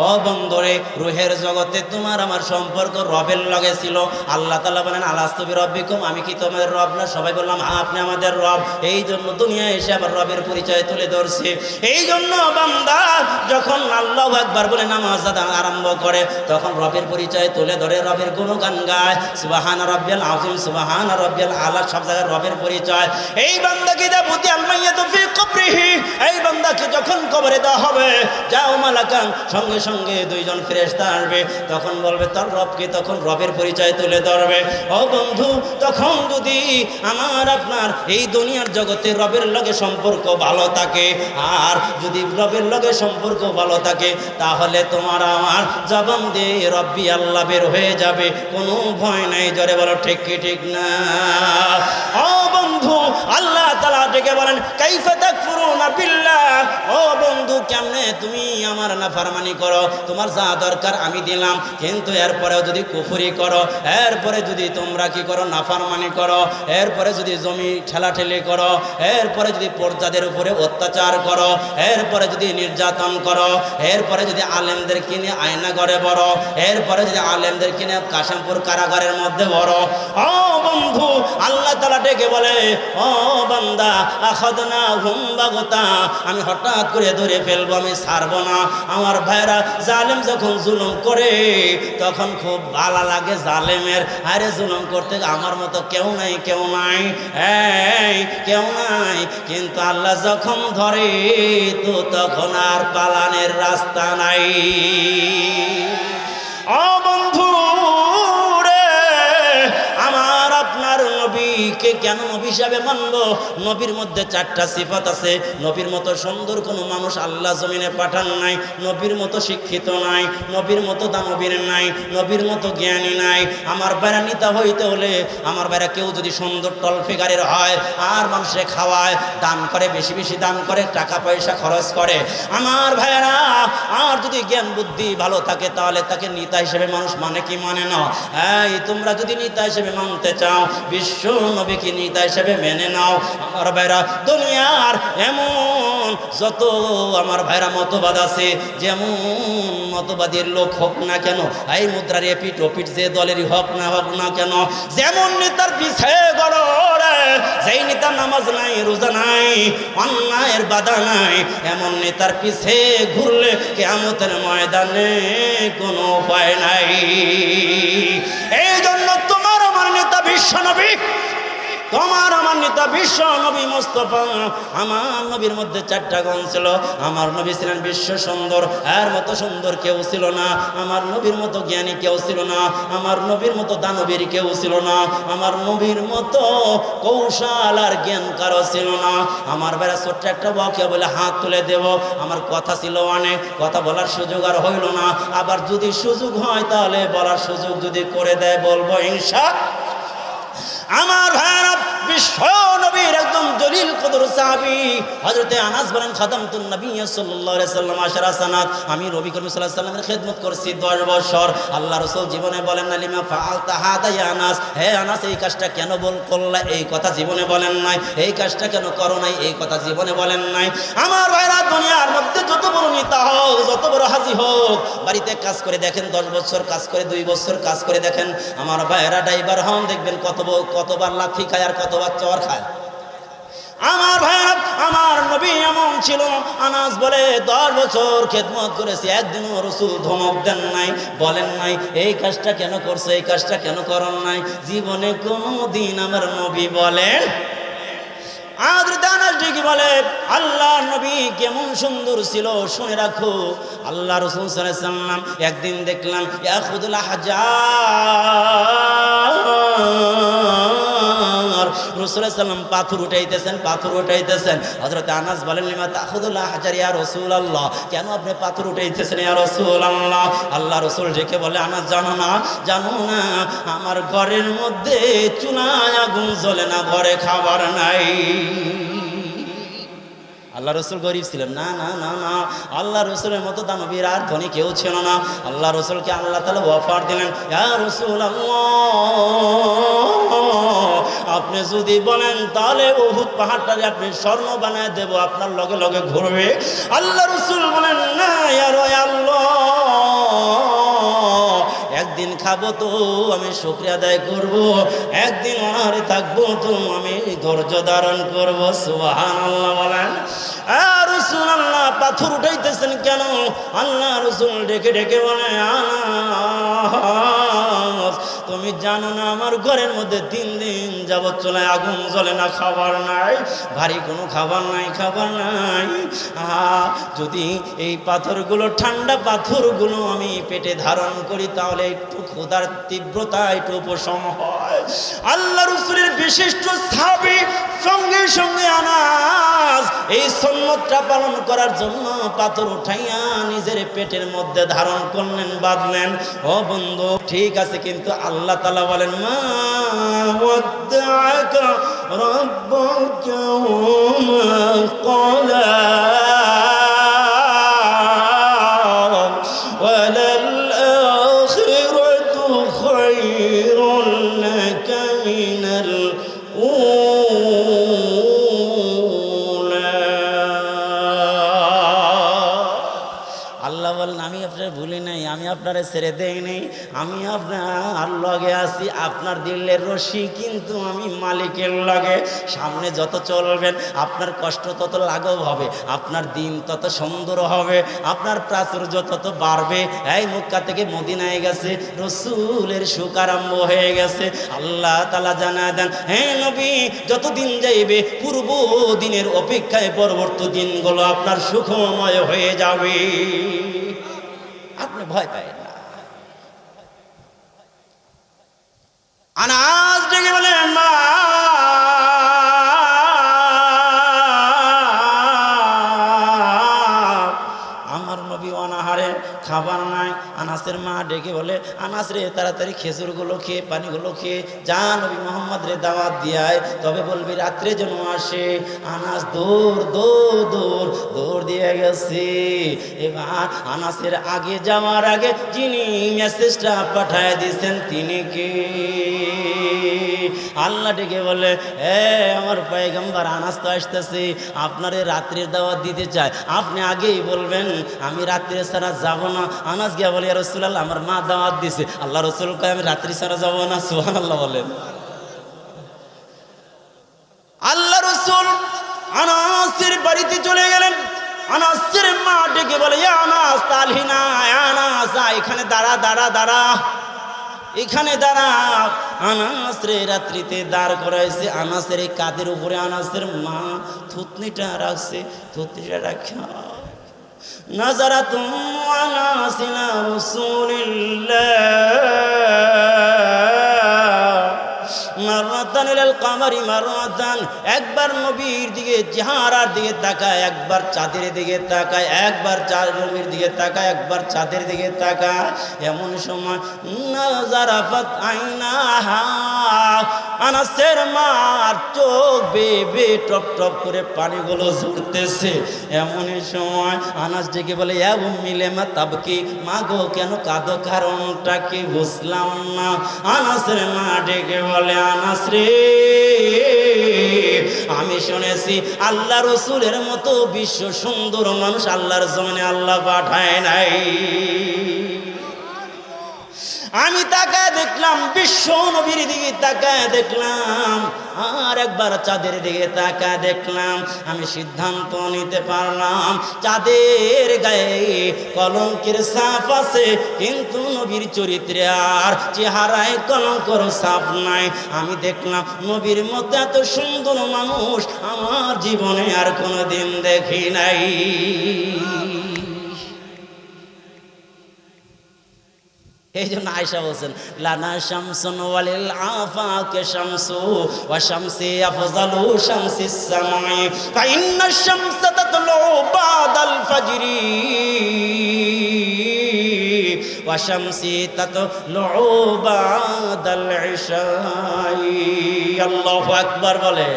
ও বন্ধরে রুহের জগতে তোমার আমার সম্পর্ক রবের লগে ছিল। আল্লাহ তালা বলেন আলাস্তবি রব্বিকুম আমি কি তোমাদের রব না? সবাই বললাম "হ্যাঁ, আপনি আমাদের রব। এই জন্য দুনিয়ায় এসে আবার রবের পরিচয় তুলে ধরছে। এই জন্য বান্দা যখন আল্লাহ একবার বলে নামাজ আরম্ভ করে তখন রবের পরিচয় তুলে ধরে রবের কোনো গান গায়। সুবাহান রব্বিয়াল আজিম সুবাহান রব্বিয়াল আলা সব জায়গায় রবের পরিচয়। এই বান্দাকে দা বুতি আলমাইয়া তো ফি এই বান্দাকে যখন কবরে দেওয়া হবে যাও মালাকান সঙ্গে সঙ্গে দুইজন ফেরেশতা আসবে, তখন বলবে, তার রবকে তখন রবের পরিচয় তুলে ধরবে। ও বন্ধু, তখন যদি আমার, আপনার এই দুনিয়ার জগতে রবের লগে সম্পর্ক ভালো থাকে, আর যদি রবের লগে সম্পর্ক ভালো থাকে, তাহলে তোমার আমার জবান দিয়ে রব্বি আল্লাহ বের হয়ে যাবে। কোনো ভয় নাই, জরে বলো, ঠিক কি, ঠিক না? ও বন্ধু, আল্লাহ তালা ডেকে বলেন, কাইফা তাকফুরুনা বিল্লাহ? ও বন্ধু, কেমনে তুমি আমার নাফরমানি করো, তোমার যা দরকার আমি দিলাম। কিন্তু এরপরেও যদি কুফুরি করো, এরপরে যদি তোমরা কি করো, নাফরমানি করো, এরপরে যদি জমি ঠেলাঠেলি করো, এরপরে যদি পর্যাদের উপরে অত্যাচার করো, এরপরে যদি নির্যাতন করো, এরপরে যদি আলেমদের কিনে আয়না ঘরে বড় এরপরে যদি আলেমদের কিনে কাশামপুর কারাগারের মধ্যে বড় ও বন্ধু, আল্লাহ তালা ডেকে বলে, ও বান্দা আখাদনা হুম আমি হঠাৎ করে ধরে ফেলব, আমি ছাড়বো না। আমার ভাইরা জালেম যখন জুলুম করে, তখন খুব ভালো লাগে জালেমের। আরে জুলুম করতে আমার মতো কেউ নাই কেউ নাই। এই, কেউ নাই। কিন্তু আল্লাহ যখন ধরে, তো তখন আর পালানের রাস্তা নাই। ও নবীকে কেন নবী হিসাবে মানব? নবীর মধ্যে চারটা সিফাত আছে। নবীর মতো সুন্দর কোনো মানুষ আল্লাহ জমিনে পাঠান নাই, নবীর মতো শিক্ষিত নাই, নবীর মতো দানবীর নাই, নবীর মতো জ্ঞানী নাই। আমার বেড়া নিতা হইতে হলে, আমার বেড়া কেউ যদি সুন্দর টল ফিগারের হয়, আর মানুষে খাওয়ায়, দান করে, বেশি বেশি দান করে, টাকা পয়সা খরচ করে। আমার ভাইয়েরা আর যদি জ্ঞান বুদ্ধি ভালো থাকে, তাহলে তাকে নিতা হিসেবে মানুষ মানে কি মানে না? এই, তোমরা যদি নিতা হিসেবে মানতে চাও, বিশ্ব নবীকে নিতা হিসেবে মেনে নাও? আমার ভাইরা, দুনিয়ার এমন যত আমার ভাইরা মতবাদ আছে, যেমন মতবাদীর লোক হোক না কেন, এই মুদ্রার এপিট ওপিট যে দলেরই হোক না হোক না কেন, যেমন নেতার পিছে গড় যেই নেতার নামাজ নাই, রোজা নাই, অন্যায়ের বাধা নাই, এমন নেতার পিছে ঘুরলে কেমতের ময়দানে কোনো উপায় নাই। এই জন্য তোমার আমার নেতা বিশ্ব নবী তোমার আমার নেতা বিশ্ব নবী মোস্তফা, আমার নবীর মধ্যে চারটা গুণ ছিল। আমার নবী ছিলেন বিশ্ব সুন্দর, এর মতো সুন্দর কেউ ছিল না। আমার নবীর মতো জ্ঞানী কেউ ছিল না। আমার নবীর মতো দানবীর কেউ ছিল না। আমার নবীর মতো কৌশল আর জ্ঞান কারও ছিল না। আমার বেড়া ছোট্ট একটা বাক্য বলে, হাত তুলে দেব। আমার কথা ছিল অনেক। কথা বলার সুযোগ আর হইল না। আবার যদি সুযোগ হয়, তাহলে বলার সুযোগ যদি করে দেয়, বলব ইনশা আমার ভাইরা বিশ্ব নবীর একদম দলিল কদর সাহাবি, হযরতে আনাস বলেন, খাদামতুন নবী সাল্লাল্লাহু আলাইহি সাল্লাম আশরা সানাত। আমি নবী করিম সাল্লাল্লাহু আলাইহি সাল্লামের খেদমত করছি 10 বছর। আল্লাহ রাসূল জীবনে বলেন না লিমা ফাআলতা হাদা ইয়া আনাস। হে আনাস, এই কাজটা কেন বল করলা? এই কথা জীবনে বলেন নাই। এই কাজটা কেন করো নাই? এই কথা জীবনে বলেন নাই। আমার ভাইরা দুনিয়ার মধ্যে যত বড় নেতা হোক, যত বড় হাজি হোক, বাড়িতে কাজ করে দেখেন 10 বছর কাজ করে 2 বছর কাজ করে দেখেন। আমার ভাইরা ড্রাইভার হন, দেখবেন কত কতবার লাথি খায় আর কতবার চর খায়। আমার ভাইরা আমার নবী এমন ছিল, আনাস বলে, দশ বছর খেদমত করেছি, একদিনও রসুল ধমক দেন নাই, বলেন নাই, এই কাজটা কেন করছে, এই কাজটা কেন করেন নাই? জীবনে কোনো দিন আমার নবী বলেন বলে আল্লাহ নবী কেমন সুন্দর ছিল, শুনে রাখো। আল্লাহ রসুল একদিন দেখলাম হাজার রসুলাম পাথর উঠাইতেছেন পাথর উঠাইতেছেন। হজরত আনাস বলেন, লিমা তাহুদুল্লাহ হাজার ইয়া রসুল আল্লাহ কেন আপনি পাথর উঠাইতেছেন ইয়া রসুল আল্লাহ আল্লাহ রসুল ডেকে বলে, আনাস, জানো না জানো না, আমার ঘরের মধ্যে চুলায় আগুন জ্বলে না, ঘরে খাবার নাই। আল্লাহ রসুল গরিব ছিলেন। না না না না, আল্লাহ রসুলের মতো দানবীর আর ধনী কেউ ছিল না। আল্লাহ রসুলকে আল্লাহ তালা অফার দিলেন, ইয়া রসুল আপনি যদি বলেন, তাহলে বহুত পাহাড়টারে আপনি স্বর্ণ বানায় দেব, আপনার লগে লগে ঘুরবে। আল্লাহ রসুল বলেন, না আল্লাহ একদিন খাব তো আমি শুক্রিয়া আদায় করব, একদিন অনাহারে থাকব তো আমি ধৈর্য ধারণ করব। সুবাহান আল্লাহ বলেন। আর রসুল, আল্লাহ পাথর উঠাইতেছেন কেন? আল্লাহ রসুল ডেকে ডেকে বলে আনাস তুমি জানো না আমার ঘরের মধ্যে তিন দিন যাবৎ চলে আগুন জ্বলে না, খাবার নাই, ভারী কোনো খাবার নাই খাবার নাই। যদি এই পাথরগুলো, ঠান্ডা পাথরগুলো আমি পেটে ধারণ করি, তাহলে একটু ক্ষুধার তীব্রতা, একটু উপশম হয়। আল্লাহ রসুলের বিশিষ্ট সাবি এই সন্ন্যতটা পালন করার জন্য পাথর উঠাইয়া নিজের পেটের মধ্যে ধারণ করলেন বাঁধলেন ও বন্ধু ঠিক আছে কিন্তু আল্লাহ তালা বলেন মা ودعك ربك وما قلى আপনারে ছেড়ে দেইনি আমি আপনার লগে আছি, আপনার দিলের রশি কিন্তু আমি মালিকের লগে। সামনে যত চলবেন, আপনার কষ্ট তত লাঘব হবে, আপনার দিন তত সুন্দর হবে, আপনার প্রাচুর্য তত বাড়বে। এই মক্কা থেকে মদিনায় গেছে, রসুলের সুখ আরম্ভ হয়ে গেছে। আল্লাহ তালা জানা দেন হ্যাঁ নবী যত দিন যাইবে, পূর্ব দিনের অপেক্ষায় পরবর্তী দিনগুলো আপনার সুখময় হয়ে যাবে। ভয় পায় না। আনাজ ডেকে বলেন মা খাবার নাই। আনাসের মা ডেকে বলে, আনাস রে, তাড়াতাড়ি খেজুরগুলো খেয়ে, পানিগুলো খেয়ে যা নবী মোহাম্মদ রে দাওয়াত দিয়ায়, তবে বলবি রাত্রে যেন আসে। আনাস দৌড় দৌড় দৌড় দৌড় দিয়ে গেছে। এবার আনাসের আগে যাওয়ার আগে যিনি মেসেজটা পাঠায় দিয়েছেন, তিনি কে? আল্লাহ ডেকে বলে, এ, আমার পয়গম্বর আনাস তো আসতেছে। আপনার এই রাত্রির দাওয়াত দিতে চায়। আপনি আগেই বলবেন, আমি রাত্রে ছাড়া যাব না। আনাস গিয়া বলে রসুল্লাহ আমার মা দাওয়াত দিছে। আল্লাহ রসুল কয়, আমি রাত্রি ছাড়া যাব না। সুহান আল্লাহ বলেন। আল্লাহ রসুল আনাসের বাড়িতে চলে গেলেন। আনাসের মা ডেকে বলে আনাস তালহিনা আনাস এখানে দাঁড়া দাঁড়া দাঁড়া। এখানে দাঁড়া। আনাস রে রাত্রিতে দাঁড় করাইছে। আনাসের এই কাদের উপরে আনাসের মা থুতনিটা রাখছে। থুতনিটা রাখা। নাজারা তুমি আনাসিনা রসুলিল্লাহ। মাররাতান ইলাল কামারি মাররাতান একবার নবীর দিকে চেহারার দিকে তাকায়, একবার চাঁদের দিকে তাকায়, একবার চাঁদ নবীর দিকে তাকায়, একবার চাঁদের দিকে তাকায়। এমন সময় নাজারাফাত আইনাহা, আনাসের মার চোখ বেবে টপ টপ করে পানিগুলো ঝরতেছে। এমনই সময় আনাস ডেকে বলে এবং মিলে মা তাবকি? মা গো কেন কাঁদো? কারণটা কি বুঝলাম না। আনাসের মা ডেকে বলে আনাস আমি শুনেছি আল্লাহ রসুলের মতো বিশ্ব সুন্দর মানুষ আল্লাহর জমিনে আল্লাহ পাঠায় নাই। আমি তাকায় দেখলাম বিশ্ব নবীর দিকে তাকায় দেখলাম, আর একবার চাঁদের দিকে তাকায় দেখলাম, আমি সিদ্ধান্ত নিতে পারলাম, চাঁদের গায়ে কলঙ্কের সাপ আছে, কিন্তু নবীর চরিত্রে আর চেহারায় কলঙ্কর সাপ নাই। আমি দেখলাম নবীর মতো এত সুন্দর মানুষ আমার জীবনে আর কোনোদিন দেখি নাই। এই জন্য আয়সা বলছেন, লানা শামসুন ওয়ালিল আফাকে শামসু ওয়া শামসি আফজালু শামসি সামাই, ফা ইন্না শামসা তাতলু বাদাল ফাজরি ওয়া শামসি তাতলু বাদাল ইশাই। আল্লাহু আকবার বলে।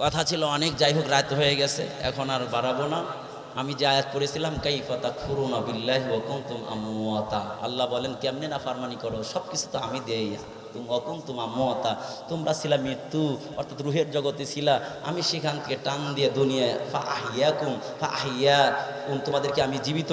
কথা ছিল অনেক, যাই হোক, রাত হয়ে গেছে, এখন আর বাড়াবো না। আমি যে আয়াত পড়েছিলাম কাইফাতা খুরুনা বিল্লাহ ওকুম আমুয়াতা আল্লাহ বলেন, কেমনে না ফারমানি করো? সব কিছু তো আমি দেই। তুমি তুম আমুয়াতা তোমরা ছিলা মৃত্যু, অর্থাৎ রুহের জগতে ছিলা। আমি সেখান থেকে টান দিয়ে দুনিয়ায় ফা আহিয়া কুম ফা আহিয়া তোমাদেরকে আমি জীবিত